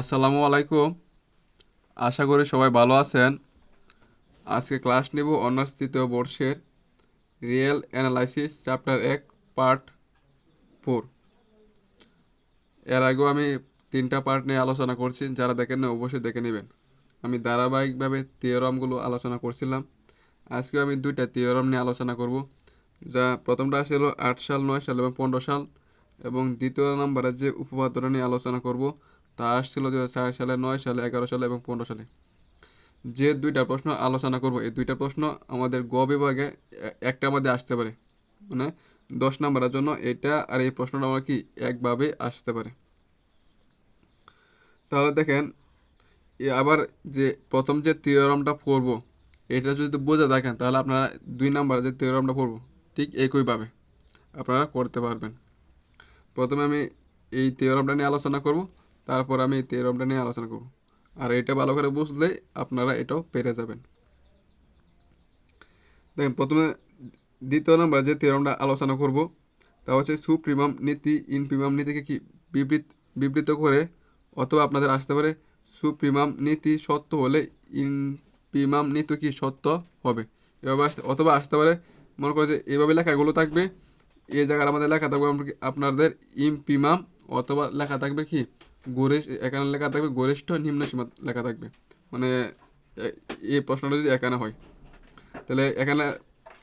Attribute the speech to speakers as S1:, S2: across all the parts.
S1: আসসালামু আলাইকুম। আশা করি সবাই ভালো আছেন। আজকে ক্লাস নেব অনার্স তৃতীয় বর্ষের রিয়েল অ্যানালাইসিস চ্যাপ্টার এক, পার্ট ফোর। এর আগেও আমি তিনটা পার্ট নিয়ে আলোচনা করছি, যারা দেখেন না অবশ্যই দেখে নেবেন। আমি ধারাবাহিকভাবে থিওরামগুলো আলোচনা করছিলাম। আজকেও আমি দুইটা থিওরাম নিয়ে আলোচনা করব, যা প্রথমটা ছিল আট সাল, নয় সাল এবং পনেরো সাল এবং দ্বিতীয় নম্বরে যে উপপাদ্যটা নিয়ে আলোচনা করব তা আসছিল দু হাজার সালে, নয় সালে, এগারো সালে এবং পনেরো সালে। যে দুইটা প্রশ্ন আলোচনা করব, এই দুইটা প্রশ্ন আমাদের গ বিভাগে একটা মধ্যে আসতে পারে। মানে দশ নম্বরের জন্য এটা আর এই প্রশ্নটা আমার কি একভাবে আসতে পারে। তাহলে দেখেন আবার যে প্রথম যে থিওরামটা পড়ব, এটা যদি বোঝা দেখেন, তাহলে আপনারা দুই নাম্বার যে থিওরামটা পড়ব, ঠিক একইভাবে আপনারা করতে পারবেন। প্রথমে আমি এই থিওরামটা নিয়ে আলোচনা করব। তারপর আমি থিওরামটা নিয়ে আলোচনা করব। আর এটা ভালো করে বুঝলে আপনারা এটাও পেরে যাবেন। দেখেন, প্রথমে দ্বিতীয় নম্বর যে থিওরামটা আলোচনা করব, তা হচ্ছে সুপ্রিমাম নীতি, ইনপ্রিমাম নীতিকে কি বিবৃত বিবৃত করে অথবা আপনাদের আসতে পারে সুপ্রিমাম নীতি সত্য হলে ইনপ্রিমাম নীতি কি সত্য হবে। এভাবে আসতে, অথবা আসতে পারে, মনে করে যে এভাবে লেখাগুলো থাকবে এই জায়গার আমাদের লেখা থাকবে আপনাদের ইমপ্রিমাম অথবা লেখা থাকবে কি গরিষ্ঠ এখানে লেখা থাকবে, গরিষ্ঠ নিম্ন সীমা লেখা থাকবে। মানে এই প্রশ্নটা যদি এখানে হয়। তাহলে এখানে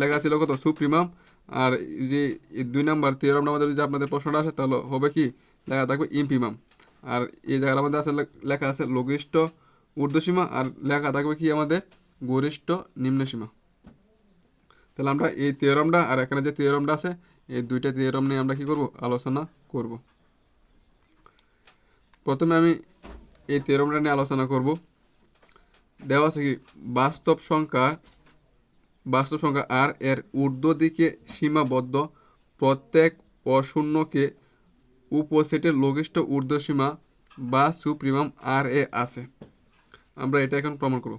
S1: লেখা ছিল কত? সুপ্রিমাম। আর যে দুই নাম্বার থিওরামটা আমাদের যদি আপনাদের প্রশ্নটা আসে, তাহলে হবে কি? লেখা থাকবে ইমপ্রিমাম আর এই জায়গার আমাদের আছে লেখা আছে লঘিষ্ঠ ঊর্ধ্বসীমা, আর লেখা থাকবে কি আমাদের? গরিষ্ঠ নিম্নসীমা তাহলে আমরা এই থিওরামটা আর এখানে যে থিওরামটা আছে, এই দুইটা থিওরাম নিয়ে আমরা কি করব? আলোচনা করব। প্রথমে আমি এই থিওরামটা নিয়ে আলোচনা করব। দেওয়া আছে কি, বাস্তব সংখ্যা বাস্তব সংখ্যা আর এর ঊর্ধ্ব দিকে সীমাবদ্ধ প্রত্যেক অশূন্যকে উপসেটের লঘিষ্ঠ ঊর্ধ্বসীমা বা সুপ্রিমাম আর এ আছে। আমরা এটা এখন প্রমাণ করব।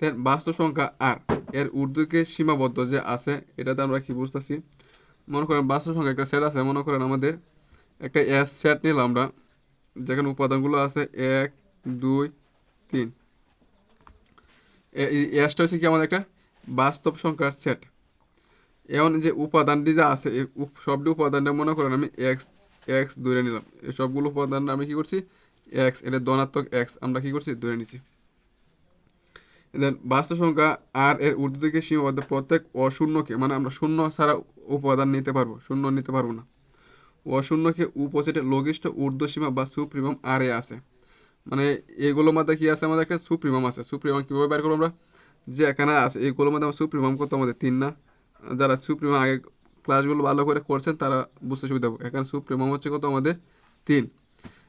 S1: দেন, বাস্তব সংখ্যা আর এর ঊর্ধ্বকে সীমাবদ্ধ যে আছে, এটাতে আমরা কি বুঝতেছি? মনে করেন বাস্তব সংখ্যা একটা সেট আছে, মনে করেন আমাদের একটা এস সেট নিলাম আমরা। যেখানে উপাদানগুলো আছে এক, দুই, তিন। এসটা হচ্ছে কি আমাদের একটা বাস্তব সংখ্যার সেট। এমন যে উপাদানটি যা আছে সবটি উপাদানটা মনে করেন আমি এক্স এক্স ধরে নিলাম। এই সবগুলো উপাদান আমি কি করছি? এক্স এটা ধনাত্মক এক্স আমরা কি করছি? ধরে নিচ্ছি দেন বাস্তব সংখ্যা আর এর ঊর্ধ্ব দিকে সীমাবদ্ধ প্রত্যেক অশূন্যকে মানে আমরা শূন্য ছাড়া উপাদান নিতে পারব, শূন্য নিতে পারব না। অশূন্যকে উপসেটে লঘিষ্ঠ ঊর্ধ্ব সীমা বা সুপ্রিমাম আর আছে। মানে এগুলোর মধ্যে কি আছে আমাদের একটা সুপ্রিমাম আছে? সুপ্রিমাম কীভাবে বের করব আমরা? যে এখানে আছে এইগুলোর মধ্যে আমার সুপ্রিমাম করতো আমাদের তিন না। যারা সুপ্রিমাম আগে ক্লাসগুলো ভালো করে করছেন, তারা বুঝতে সুবিধা হবে। এখানে সুপ্রিমাম হচ্ছে কত? আমাদের তিন।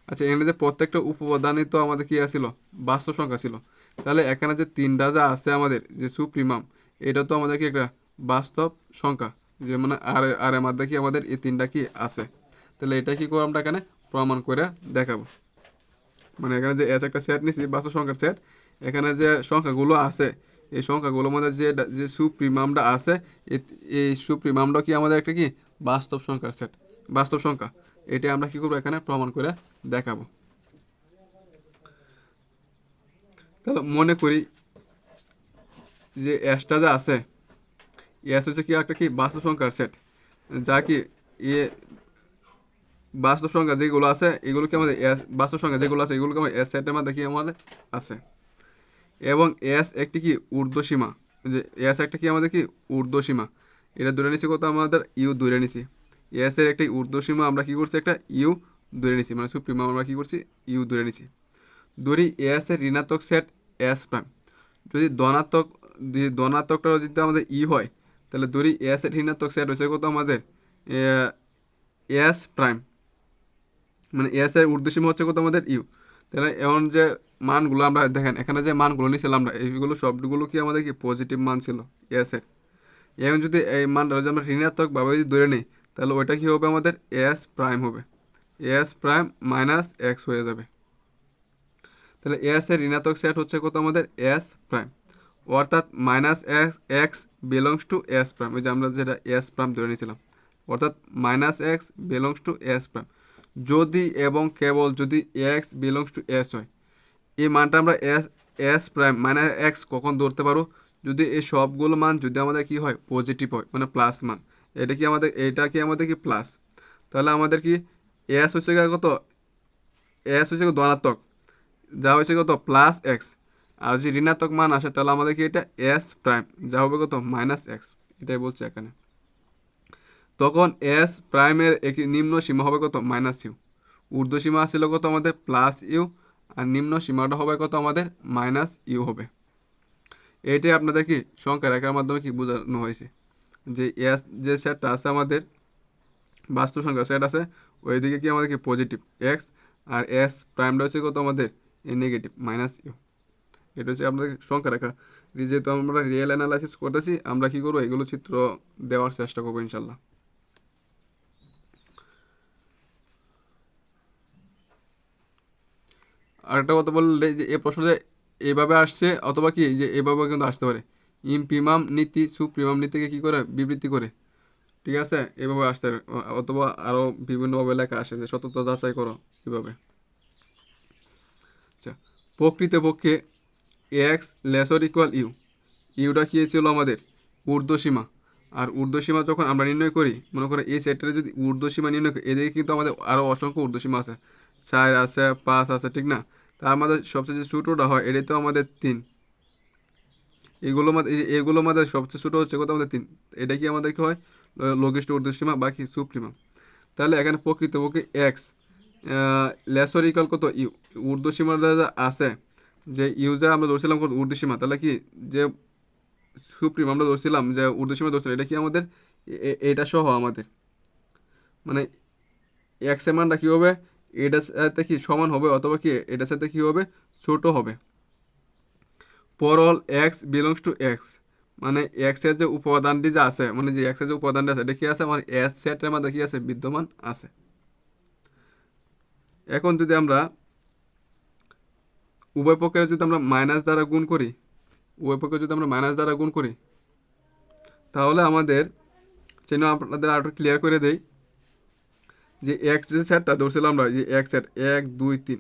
S1: আচ্ছা এখানে যে প্রত্যেকটা উপাদানই তো আমাদের কী আছিল? বাস্তব সংখ্যা ছিল। তাহলে এখানে যে তিনটা যা আছে আমাদের, যে সুপ্রিমাম, এটা তো আমাদের কি একটা বাস্তব সংখ্যা? যে মানে আর আর এর মধ্যে কি আমাদের এই তিনটা কি আছে? তাহলে এটা কি করে আমরা এখানে? প্রমাণ করে দেখাবো। মানে এখানে যে এস একটা সেট নিছি বাস্তব সংখ্যার সেট এখানে যে সংখ্যাগুলো আছে, এই সংখ্যাগুলোর মধ্যে যে যে সুপ্রিমামটা আছে এই সুপ্রিমামটা কি আমাদের একটা কি? বাস্তব সংখ্যার সেট বাস্তব সংখ্যা এটা আমরা কি করব এখানে? প্রমাণ করে দেখাবো। তাহলে মনে করি যে এসটা যা আছে এস হচ্ছে কি একটা কি? বাস্তব সংখ্যার সেট যা কি এ বাস্তব সংখ্যা যেগুলো আছে, এগুলো কি আমাদের S বাস্তব সংখ্যা যেগুলো আছে, এগুলোকে আমাদের এস সেটের মধ্যে কি আমাদের আছে। এবং এস একটি কি? ঊর্ধ্বসীমা। যে এস একটা কি আমাদের কি? ঊর্ধ্বসীমা। এটা ধরে নিছি কত আমাদের? ইউ ধরে নিছি এস এর একটি ঊর্ধ্বসীমা আমরা কি করছি? একটা ইউ ধরে নিছি মানে সুপ্রিমা আমরা কি করছি? ইউ ধরে নিছি ধরি এস এর ঋণাত্মক সেট এস প্রাইম যদি ধনাত্মক ধনাত্মকটা যদি আমাদের ই হয়, তাহলে ধরি এস এর ঋণাত্মক সেট হচ্ছে কত আমাদের? এস প্রাইম মানে এস এর ঊর্ধ্বসীমা হচ্ছে কত আমাদের ইউ তাহলে এমন যে মানগুলো আমরা দেখেন এখানে যে মানগুলো নিয়েছিলাম আমরা এইগুলো সবগুলো কি আমাদের কি পজিটিভ মান ছিল এস এর এখন যদি এই মানটা যদি আমরা ঋণাত্মকভাবে যদি ধরে নিই তাহলে ওইটা কি হবে আমাদের এস প্রাইম হবে এস প্রাইম মাইনাস এক্স হয়ে যাবে তাহলে এস এর ঋণাত্মক সেট হচ্ছে কত আমাদের এস প্রাইম অর্থাৎ minus X X belongs to S prime ওই যে আমরা যেটা এস প্রাইম ধরে নিয়েছিলাম অর্থাৎ minus X belongs to S prime যদি এবং কেবল যদি এক্স বিলংস টু এস হয় এই মানটা আমরা এস এস প্রাইম মানে এক্স কখন ধরতে পারো যদি এই সবগুলো মান, যদি আমাদের কি হয়? পজিটিভ হয় মানে প্লাস মান। এটা কি আমাদের, এটা কি আমাদের কি প্লাস তাহলে আমাদের কি এস হচ্ছে কত? এস হচ্ছে ধনাত্মক। যা হচ্ছে কত? প্লাস এক্স আর যদি ঋণাত্মক মান আসে, তাহলে আমাদের কি এটা? এস প্রাইম যা হবে কত? মাইনাস এক্স এটাই বলছে এখানে। তখন এস প্রাইমের একটি নিম্ন সীমা হবে কত? Minus U. ঊর্ধ্ব সীমা আসছিল কত আমাদের? Plus you. আর নিম্ন সীমাটা হবে কত আমাদের? মাইনাস ইউ হবে। এটাই আপনাদের কি সংখ্যা রেখার মাধ্যমে কি বোঝানো হয়েছে? যে এস, যে সেটটা আছে আমাদের বাস্তব সংখ্যা সেট আছে, ওইদিকে কি আমাদের কি? পজিটিভ। এক্স আর এস প্রাইমটা হচ্ছে কত আমাদের? এ নেগেটিভ, মাইনাস ইউ। এটা হচ্ছে আপনাদের সংখ্যা রেখা। যেহেতু আমরা রিয়েল অ্যানালাইসিস করতেছি, আমরা কি করব? এগুলো চিত্র দেওয়ার চেষ্টা করব ইনশাল্লাহ। আরেকটা কথা বললে যে, এই প্রশ্নটা এভাবে আসছে, অথবা কি, যে এভাবে কিন্তু আসতে পারে। ইমপ্রিমাম নীতি, সুপ্রিমাম নীতিকে কী করে? বিবৃতি করে। ঠিক আছে? এভাবে আসতে পারে। অথবা আরও বিভিন্নভাবে লেখা আসে যে, সততা যাচাই করো কীভাবে। আচ্ছা প্রকৃতপক্ষে এক্স লেসর ইকুয়াল ইউ ইউটা কী ছিল আমাদের? ঊর্ধ্বসীমা আর ঊর্ধ্বসীমা যখন আমরা নির্ণয় করি, মনে করো এই সেটটারে যদি ঊর্ধ্বসীমা নির্ণয় করি, এদিকে কিন্তু আমাদের আরও অসংখ্য ঊর্ধ্বসীমা আছে। চার আছে, পাঁচ আছে, ঠিক না? তার আমাদের সবচেয়ে যে ছোটোটা হয়, এটাই তো আমাদের তিন। এগুলো যে এগুলোর সবচেয়ে ছোটো হচ্ছে কত? আমাদের তিন। এটা কি আমাদের কি হয়? লঘিষ্ঠ ঊর্ধ্বসীমা বাকি সুপ্রিমা। তাহলে এখানে প্রকৃতপক্ষে এক্স লেসর ইকাল কত? ইউ ঊর্ধ্বসীমাটা যা আছে, যে ইউজা আমরা ধরছিলাম কত? ঊর্ধ্বসীমা। তাহলে কি যে সুপ্রিম আমরা ধরছিলাম, যে ঊর্ধ্বসীমা ধরছিলাম, এটা কি আমাদের? এটা সহ আমাদের। মানে এক্সের মানটা কী হবে? এটার সাথে কি সমান হবে অথবা কি এটার সাথে কি হবে? ছোট হবে। পর all X belongs to X মানে এক্সের যে উপাদানটি যে আছে মানে যে এক্সের যে উপাদানটি আছে, এটা কি আছে? মানে এস সেটের মধ্যে কি আছে? বিদ্যমান আছে। এখন যদি আমরা উভয় পক্ষের যদি আমরা মাইনাস দ্বারা গুণ করি, উভয় পক্ষে যদি আমরা মাইনাস দ্বারা গুণ করি, তাহলে আমাদের চিহ্ন আপনাদের আরও ক্লিয়ার করে দেই। যে এক্স যে সেটটা ধরছিলাম আমরা, যে এক সেট এক, দুই, তিন।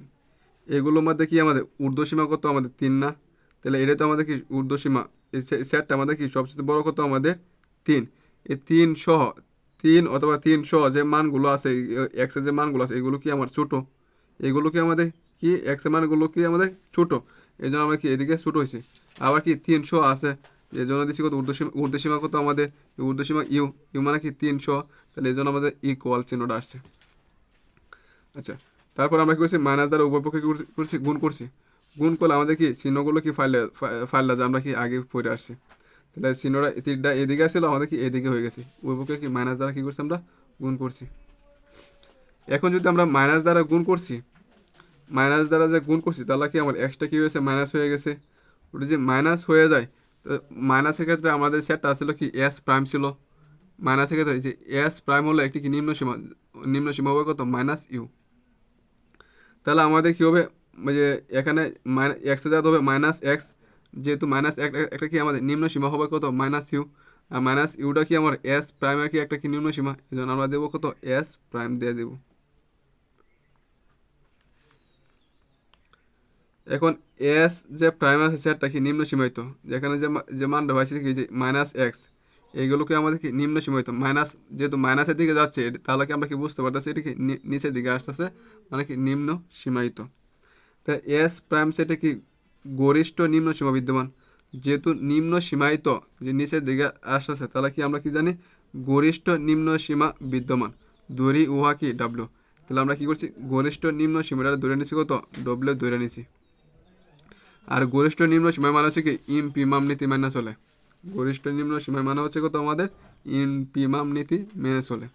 S1: এগুলোর মধ্যে কি আমাদের ঊর্ধ্বসীমা কত? আমাদের তিন না? তাহলে এটা তো আমাদের কি ঊর্ধ্বসীমা? এই সেটটা আমাদের কি সবচেয়ে বড় কত? আমাদের তিন। এই তিন সহ, তিন অথবা তিন সহ যে মানগুলো আছে এক্সের যে মানগুলো আছে, এগুলো কি আমার ছোটো? এগুলো কি আমাদের কি? এক্সের মানগুলো কি আমাদের ছোটো? এই জন্য আমরা কি এদিকে ছোটো হয়েছি। আবার কি তিনশো আছে? এই জন্য দিচ্ছি কত ঊর্ধ্বসীমা ঊর্ধ্বসীমা কত আমাদের ঊর্ধ্বসীমা ইউ ইউ মানে কি তিনশো, তাহলে এই জন্য আমাদের ইকুয়াল চিহ্নটা আসছে। আচ্ছা তারপর আমরা কি করছি? মাইনাস দ্বারা উভয় পক্ষে কি করছি- গুণ করছি। গুণ করলে আমাদের কি, চিহ্নগুলো কি ফাইলে ফাইলটা যে আমরা কি আগে পড়ে আসছি। তাহলে চিহ্নটা তীরটা এদিকে আসছিল, আমাদের কি এদিকে হয়ে গেছে। উভয় পক্ষে কি মাইনাস দ্বারা কী করছি আমরা? গুণ করছি। এখন যদি আমরা মাইনাস দ্বারা গুণ করছি মাইনাস দ্বারা যে গুণ করছি, তাহলে কি আমার এক্সটা কী হয়েছে? মাইনাস হয়ে গেছে। ওটা যে মাইনাস হয়ে যায় মাইনাসের ক্ষেত্রে আমাদের সেটটা ছিল কি এস প্রাইম ছিল। মাইনাসের ক্ষেত্রে যে এস প্রাইম হলো একটি কি নিম্ন সীমা নিম্ন সীমা হবে কত? মাইনাস ইউ তাহলে আমাদের কী হবে? যে এখানে মাইনাস এক্সে যাতে হবে মাইনাস এক্স যেহেতু মাইনাস একটা কি আমাদের নিম্ন সীমা হবে কত? মাইনাস ইউ আর মাইনাস ইউটা কি আমার এস প্রাইমের কি একটা কি নিম্ন সীমা? এই জন্য আমরা দেবো কত? এস প্রাইম দিয়ে দেবো। এখন এস যে প্রাইম আছে সেটা কি নিম্ন সীমায়িত। যেখানে যে যে মানটা পাইছে কি যে মাইনাস এক্স এইগুলোকে আমাদের কি নিম্ন সীমায়িত? মাইনাস যেহেতু মাইনাসের দিকে যাচ্ছে তাহলে কি আমরা কি বুঝতে পারতেছি? এটা কি নিচের দিকে আসতেছে মানে কি নিম্ন সীমায়িত। তা এস প্রাইম সেটা কি গরিষ্ঠ নিম্ন সীমা বিদ্যমান? যেহেতু নিম্ন সীমায়িত, যে নিচের দিকে আসতেছে, তাহলে কি আমরা কি জানি? গরিষ্ঠ নিম্ন সীমা বিদ্যমান। দড়ি, উহা কি? ডাব্লু তাহলে আমরা কি করছি? গরিষ্ঠ নিম্ন সীমাটা ধরে নিচ্ছি কত? ডব্লিউ ধরে নিচ্ছি। আর গরিষ্ঠ নিম্ন সীমা মানে হচ্ছে কি ইম ইমপিমাম নীতি মেনে চলে। গরিষ্ঠ নিম্ন সীমা মানে হচ্ছে কত আমাদের ইম ইমপিমাম নীতি মেনে চলে।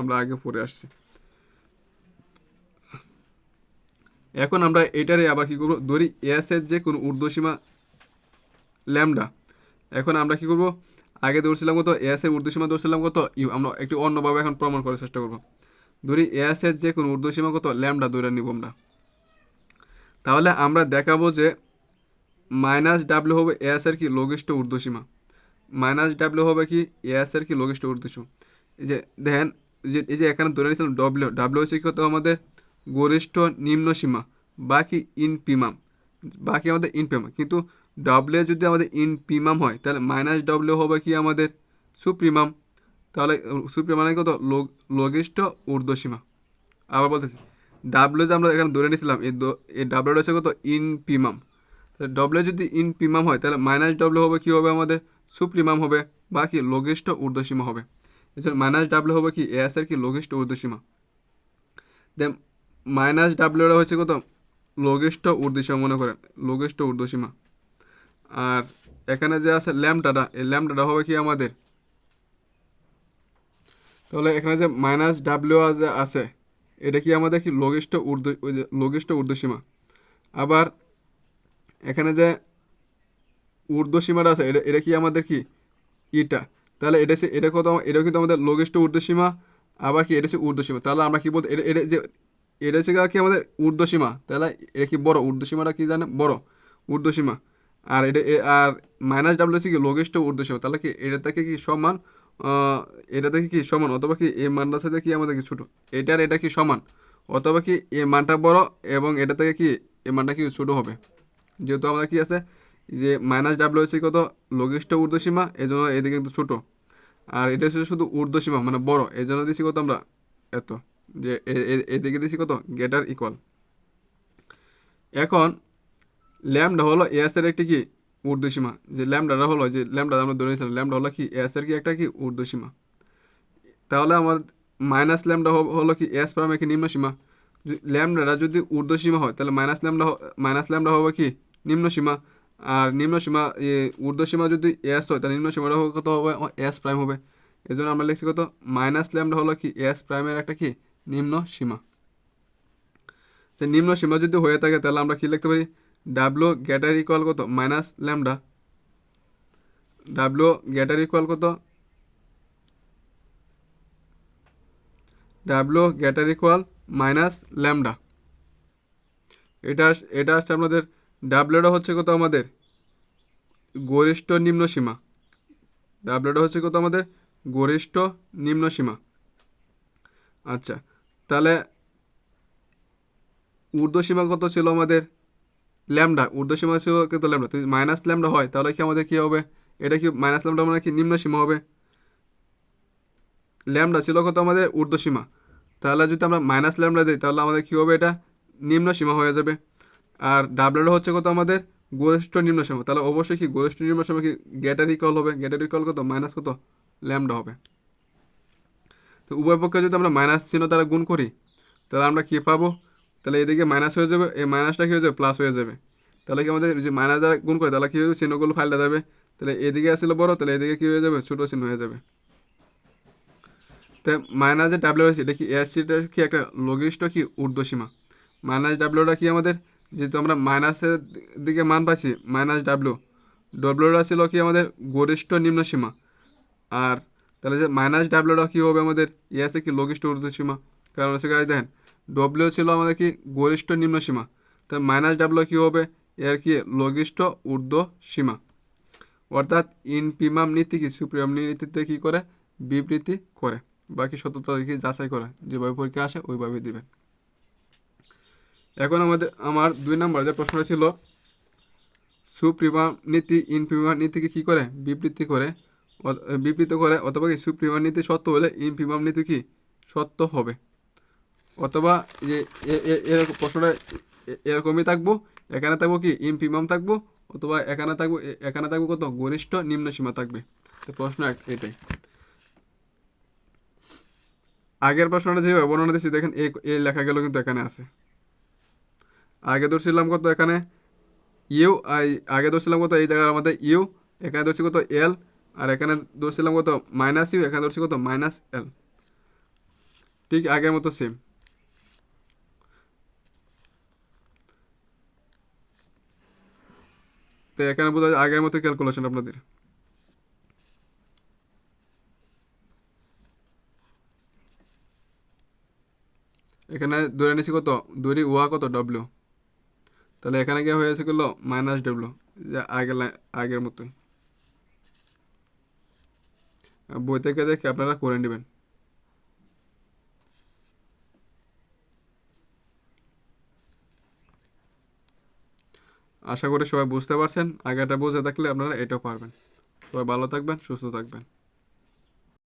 S1: আমরা আগে পড়ে আসছি। এখন আমরা এটারে আবার কি করব? ধরি এস এর যে কোনো ঊর্ধ্বসীমা ল্যামডা। এখন আমরা কি করব? আগে ধরছিলাম কত? এস এর ঊর্ধ্বসীমা ধরছিলাম কত? ইউ, আমরা একটু অন্যভাবে এখন প্রমাণ করার চেষ্টা করব। ধরি এস এর যে কোনো ঊর্ধ্বসীমা কত? ল্যামডা ধরে নিব আমরা। তাহলে আমরা দেখাবো যে মাইনাস ডাব্লিউ হবে এর কি লঘিষ্ঠ ঊর্ধ্বসীমা? মাইনাস ডাব্লিউ হবে কি এর কি লঘিষ্ঠ ঊর্ধ্বসীমা? এই যে দেখেন যে, এই যে এখানে ধরে নিয়েছিলাম ডব্লিউ ডাব্লিউ হচ্ছে কত আমাদের গরিষ্ঠ নিম্ন সীমা, বাকি ইনপিমাম বাকি আমাদের ইনপিমাম কিন্তু ডব্লিউ যদি আমাদের ইনপিমাম হয়, তাহলে মাইনাস ডব্লিউ হবে কি আমাদের সুপ্রিমাম? তাহলে সুপ্রিমাম মানে কত লঘিষ্ঠ ঊর্ধ্বসীমা। আবার বলতেছি ডাব্লিউ যে আমরা এখানে ধরে নিয়েছিলাম, এই দ- এই ডাব্লিউ হচ্ছে কত? ইনপিমাম তাহলে ডব্লিউ যদি ইনপিমাম হয়, তাহলে মাইনাস ডব্লিউ হবে কি হবে আমাদের? সুপ্রিমাম হবে, বাকি লঘিষ্ঠ ঊর্ধ্বসীমা হবে। এছাড়া মাইনাস ডাব্লিউ হবে কি? এর কি? লঘিষ্ঠ ঊর্ধ্বসীমা। দেন মাইনাস ডাব্লিউটা হচ্ছে কত? লঘিষ্ঠ ঊর্ধ্বসীমা, মনে করেন। লঘিষ্ঠ ঊর্ধ্বসীমা। আর এখানে যে আছে ল্যামডাটা এই ল্যামডাটা হবে কি আমাদের? তাহলে এখানে যে মাইনাস ডাব্লিউ যে আছে, এটা কি আমাদের কি? লঘিষ্ঠ ঊর্ধ্ব লঘিষ্ঠ ঊর্ধ্বসীমা। আবার এখানে যে ঊর্ধ্বসীমাটা আছে, এটা এটা কি আমাদের কি? ইটা। তাহলে এটা সে- এটা কত এটা কিন্তু আমাদের লঘিষ্ঠ ঊর্ধ্বসীমা আবার কি, এটা হচ্ছে ঊর্ধ্বসীমা তাহলে আমরা কি বলতে, এটা যে, এটা হচ্ছে কি আমাদের ঊর্ধ্ব সীমা? তাহলে এটা কি বড়? ঊর্ধ্বসীমাটা কি জানে বড় ঊর্ধ্বসীমা আর এটা আর মাইনাস ডাব্লিউ হচ্ছে কি লঘিষ্ঠ ঊর্ধ্বসীমা তাহলে কি এটা থেকে কি সমান? এটা থেকে কি সমান? অথবা কি এই মানটার সাথে কি আমাদের কি ছোটো? এটার এটা কি সমান? অথবা কি এ মানটা বড় এবং এটা থেকে কি এ মানটা কি ছোটো হবে? যেহেতু আমাদের কী আছে যে মাইনাস ডাব্লিউ হচ্ছে কত? লঘিষ্ঠ ঊর্ধ্বসীমা এই জন্য এদিকে কিন্তু ছোটো। আর এটা হচ্ছে শুধু ঊর্ধ্বসীমা মানে বড়। এই জন্য দিছি কত আমরা? এত। যে এদিকে দিছি কত? গেটার ইকুয়াল এখন ল্যামডা হলো এস এর একটি কি? ঊর্ধ্বসীমা। যে ল্যামডাটা হলো, যে ল্যামডা আমরা ধরে নিয়েছিলাম ল্যামডা হলো কি? এস এর কি একটা কি? ঊর্ধ্বসীমা। তাহলে আমার মাইনাস ল্যামডা হলো কি? এস প্রাম কি নিম্ন সীমা যদি ল্যামডাটা যদি ঊর্ধ্বসীমা হয়, তাহলে মাইনাস ল্যামডা মাইনাস ল্যামডা হবে কি? নিম্ন সীমা আর নিম্ন সীমা এ, ঊর্ধ্বসীমা যদি এস হয় তাহলে নিম্ন সীমাটা কত হবে? এস প্রাইম হবে। এই জন্য আমরা লিখছি কত? মাইনাস ল্যামডা হলো কি? এস প্রাইমের একটা কি? নিম্ন সীমা তো নিম্ন সীমা যদি হয়ে থাকে তাহলে আমরা কি লিখতে পারি? ডাব্লু গ্যাটার ইকুয়াল কত? Minus lambda W greater equal কত? W greater equal minus lambda এটা এটা আসছে আমাদের ডাব্লুটা হচ্ছে কত আমাদের? গরিষ্ঠ নিম্ন সীমা। ডাব্লুটা হচ্ছে কত আমাদের? গরিষ্ঠ নিম্ন সীমা। আচ্ছা তাহলে ঊর্ধ্বসীমা কত ছিল আমাদের? ল্যামডা ঊর্ধ্বসীমা ছিল কত ল্যামডা? যদি মাইনাস ল্যামডা হয়, তাহলে কি আমাদের কি হবে? এটা কি মাইনাস ল্যামডা মানে কি নিম্ন সীমা হবে? ল্যামডা ছিল কত আমাদের? ঊর্ধ্বসীমা তাহলে যদি আমরা মাইনাস ল্যামডা দিই, তাহলে আমাদের কী হবে এটা? নিম্ন সীমা হয়ে যাবে। আর ডাব্লিউটা হচ্ছে কত আমাদের? গরিষ্ঠ নিম্ন সীমা। তাহলে অবশ্যই কি গরিষ্ঠ নিম্ন সীমা কি গ্যাটার ইকুয়াল হবে? গ্যাটার ইকুয়াল কত? মাইনাস কত? ল্যামডা হবে। তো উভয় পক্ষে যদি আমরা মাইনাস চিহ্ন দ্বারা গুণ করি, তাহলে আমরা কী পাবো? তাহলে এদিকে মাইনাস হয়ে যাবে। এই মাইনাসটা কী হয়ে যাবে? প্লাস হয়ে যাবে। তাহলে কি আমাদের যে মাইনাস দ্বারা গুণ করে, তাহলে কী হবে চিহ্নগুলো ফাইলটা যাবে। তাহলে এদিকে আসলে বড়, তাহলে এদিকে কী হয়ে যাবে? ছোটো চিহ্ন হয়ে যাবে। তো মাইনাস যে ডাব্লিউ এটা কি এস সিটা কি একটা লঘিষ্ঠ কি ঊর্ধ্বসীমা? মাইনাস ডাব্লিউটা কি আমাদের? যেহেতু আমরা মাইনাসের দিকে মান পাচ্ছি মাইনাস ডাব্লিউ ডাব্লিউটা ছিল কি আমাদের গরিষ্ঠ নিম্ন সীমা। আর তাহলে যে মাইনাস ডাব্লিউটা কী হবে আমাদের? এসে কি লঘিষ্ঠ ঊর্ধ্বসীমা। কারণ হচ্ছে গাছ দেখেন ডব্লিউ ছিল আমাদের কি গরিষ্ঠ নিম্ন সীমা। তাহলে মাইনাস ডাব্লিউ কী হবে? এর কি লঘিষ্ঠ ঊর্ধ্ব সীমা অর্থাৎ ইনপিমাম নীতি কি? সুপ্রিমাম নীতিতে কী করে? বিবৃতি করে। বাকি সত্যতা কি যাচাই করে। যেভাবে পরীক্ষা আসে ওইভাবে দিবেন। এখন আমাদের, আমার দুই নম্বর যে প্রশ্নটা ছিল সুপ্রিমাম নীতি ইনপ্রিমাম নীতিকে কী করে? বিবৃতি করে বিবৃত করে, অথবা কি সুপ্রিমাম নীতি সত্য হলে ইনপ্রিমাম নীতি কি সত্য হবে? অথবা এরকম প্রশ্নটা এরকমই থাকব, এখানে থাকব কি? ইনপ্রিমাম থাকব, অথবা এখানে থাকব এখানে থাকব কত? গরিষ্ঠ নিম্ন সীমা থাকবে। তো প্রশ্ন এটাই। আগের প্রশ্নটা যেভাবে বর্ণনা দিচ্ছি দেখেন এই লেখা লেখাগুলো কিন্তু এখানে আছে। আগে ধরছিলাম কত এখানে? ইউ আগে ধরছিলাম কত? এই জায়গার আমাদের ইউ, এখানে ধরছি কত? এল, আর এখানে ধরছিলাম কত? মাইনাস ইউ, এখানে ধরছি কত? Minus L. ঠিক আগের মতো সেম তো এখানে বোধ আগের মতো ক্যালকুলেশন আপনাদের। এখানে ধরে নিয়েছি কত? দড়ি ওয়া কত? ডব্লিউ তাহলে এখানে গিয়ে হয়েছে গেলো মাইনাস ডব্লু যে আগের আগের মতন। বই থেকে দেখে আপনারা করে নেবেন। আশা করি সবাই বুঝতে পারছেন আগেটা বুঝে থাকলে আপনারা এটাও পারবেন। সবাই ভালো থাকবেন, সুস্থ থাকবেন।